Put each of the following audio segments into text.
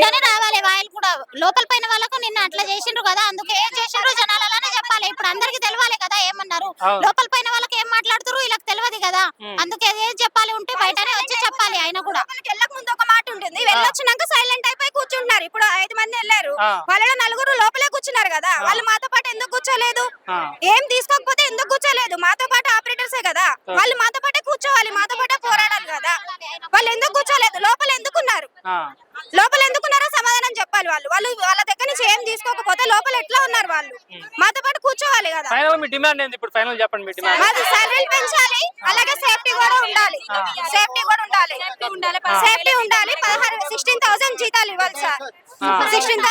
ఈడనే రావాలి. వాళ్ళు కూడా లోపల పైన వాళ్ళకు నిన్న అట్లా చేసిండ్రు కదా. అందుకే ఏం చేసిండ్రు జనాలనే చెప్పాలి. ఇప్పుడు అందరికి తెలవాలి కదా ఏమన్నారు. లోపల పైన వాళ్ళకి ఏం మాట్లాడుతారు వీళ్ళకి తెలియదు కదా. అందుకే ఏం చెప్పాలి ఉంటే బయటనే వచ్చి చెప్పాలి ఆయన కూడా. వెళ్ళక ముందు ఒక మాట ఉంటుంది. వెళ్ళొచ్చినాక సైలెంట్ అయిపోయి కూర్చుంటున్నారు. ఇప్పుడు ఐదు మంది వెళ్ళారు. ఆ. వాళ్ళలో నలుగురు లోపలే కూర్చున్నారు కదా. వాళ్ళు మాతో పాటు ఎందుకు కూర్చోలేదు. ఏం తీసుకోకపోతే ఎందుకు కూర్చోలేదు? మాతో పాటు ఆపరేటర్సే కదా. వాళ్ళు మాతో పాటే కూర్చోవాలి. మాతో పాటే పోరాడాలి కదా వాళ్ళు ఎందుకు కూర్చోలేదు లోపల ఎందుకున్నారు ఆ. లోపల ఎందుకున్నారో సమాధానం చెప్పాలి వాళ్ళు. వాళ్ళు వాళ్ళ దగ్గర నుంచి ఏం తీసుకోకపోతే లోపల ఎట్లా ఉన్నారు వాళ్ళు? మాతో పాటు కూర్చోవాలి కదా. ఫైనల్ మీ డిమాండ్ ఏంది? ఇప్పుడు ఫైనల్ చెప్పండి మీ డిమాండ్. మాది సాలరీ పెంచాలి అలాగే సేఫ్టీ కూడా ఉండాలి. సేఫ్టీ కూడా ఉండాలి. సేఫ్టీ ఉండాలి పదహారు సిక్స్టీన్ థౌసండ్ జీతాలు ఇవ్వాలి సార్. సిక్స్టీన్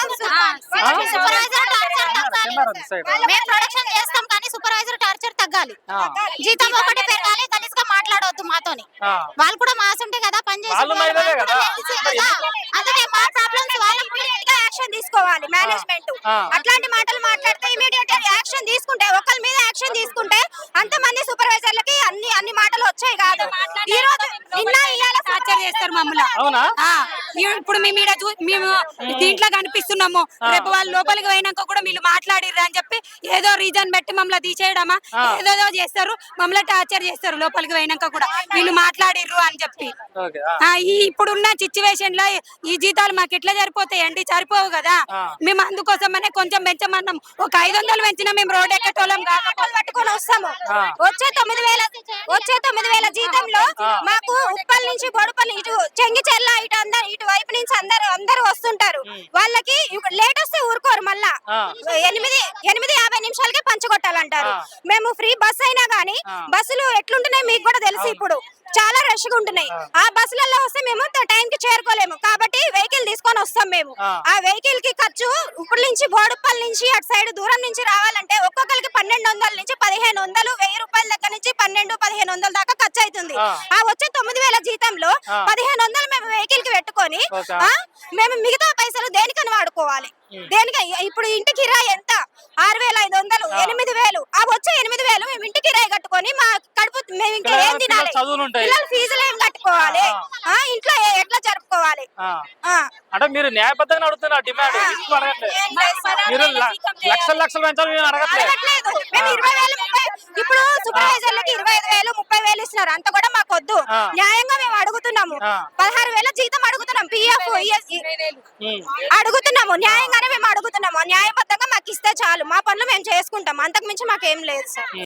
మేము ప్రొడక్షన్ చేస్తాం కానీ సూపర్వైజర్ టార్చర్ తగ్గాలి. జీతం ఒకటి పెరగాలి ఆ. వాళ్ళు కూడా మాసుంటే కదా పని చేసి వాళ్ళు మహిళలే కదా. అందుకే మా ప్రాబ్లమ్స్ వాళ్ళకి ఇమీడియట్గా యాక్షన్ తీసుకోవాలి మేనేజ్మెంట్. అట్లాంటి మాటలు మాట్లాడితే ఇమీడియట్ యాక్షన్ తీసుకుంటే ఒకరి మీద యాక్షన్ తీసుకుంటే అంత మంది సూపర్వైజర్లకి అన్ని అన్ని మాటలు వచ్చాయి కాదు. ఈ రోజు నిన్న ఇవాళ చేస్తారు మమ్మల్ని. ఇప్పుడు మేము ఈడ చూ మేము దీంట్లో కనిపిస్తున్నాము. రేపు వాళ్ళు లోపలికి పోయినాక కూడా వీళ్ళు మాట్లాడిర్రు అని చెప్పి ఏదో రీజన్ పెట్టి మమ్మల్ని తీసేయడమా? ఆ. ఏదేదో చేస్తారు మమ్మల్ని టార్చర్ చేస్తారు లోపలికి పోయినాక కూడా. వీళ్ళు మాట్లాడిర్రు అని చెప్పి. ఓకే ఆ. ఆ, ఈ ఇప్పుడున్న సిచ్యువేషన్లో ఈ జీతాలు మాకు ఎట్లా సరిపోతాయండి సరిపోవు కదా? ఆ. మేము అందుకోసమనే కొంచెం పెంచమన్నాం. ఒక ఐదు వందలు పెంచినా మేము రోడ్ ఎక్కటోళ్ళం కాకపోతే పట్టుకొని వస్తాము. వచ్చే తొమ్మిది వేల వచ్చే తొమ్మిది వేల జీతంలో. మాకు ఉప్పల్ నుంచి బొడుపల్లి ఇటు చెంగిచెర్ల ఇటు అందరు ఇటు వైపు నుంచి అందరు అందరు వస్తుంటారు వాళ్ళకి లేట్ వస్తే ఊరుకోరు మళ్ళా. ఎనిమిది ఎనిమిది యాభై నిమిషాలకే పంచగొట్టాలంటారు. మేము ఫ్రీ బస్ అయినా గానీ. బస్సులు ఎట్లుంటున్నాయి మీకు కూడా తెలుసు ఇప్పుడు చాలా రష్గా ఉంటున్నాయి. ఆ. బస్సులలో వస్తే మేము టైం కి చేరుకోలేము. కాబట్టి వెహికల్ తీసుకొని వస్తాం మేము. ఆ. వెహికల్కి ఖర్చు ఇప్పుడు నుంచి బోడుప్పల్ నుంచి అటు సైడ్ దూరం నుంచి రావాలంటే ఒక్కొక్కరికి పన్నెండు వందల నుంచి పదిహేను వందలు వెయ్యి రూపాయల దగ్గర నుంచి పన్నెండు పదిహేను వందల దాకా ఖర్చు అవుతుంది. ఆ. వచ్చే తొమ్మిది వేల జీతంలో. పదిహేను వందలు మేము వెహికల్కి పెట్టుకొని మేము మిగతా పైసలు దేనికని వాడుకోవాలి? దేనికి ఇప్పుడు ఇంటి కిరాయి ఎంత? ఆరు వేల ఐదు వందలు ఎనిమిది వేలు. ఆ వచ్చే ఎనిమిది వేలు మేము ఇంటి కిరాయి కట్టుకొని మా కడుపు మేము ఇంకా ఏం తినాలి. పిల్లల ఫీజులు ఏం కట్టుకోవాలి? ఆ. ఇంట్లో ఏ- ఎట్లా జరుపుకోవాలి? అంటే మీరు న్యాయబద్ధంగా అడుగుతున్నారు డిమాండ్. మీరు లక్షల లక్షలు పెంచాలి మేము అడగట్లేదు. మేము ఇరవై వేలు ముప్పై ఇప్పుడు సూపర్వైజర్లకి ఇరవై ఐదు వేలు ముప్పై వేలు ఇస్తున్నారు అంత కూడా మాకు వద్దు. న్యాయంగా మేము అడుగుతున్నాము. పదహారు వేల జీతం అడుగుతున్నాం. పిఎఫ్ ఉమ్. అడుగుతున్నాము. న్యాయంగానే మేము అడుగుతున్నాము న్యాయబద్ధంగా మాకు ఇస్తే చాలు. మా పనులు మేము చేసుకుంటాం. అంతకు మించి మాకేం లేదు సార్.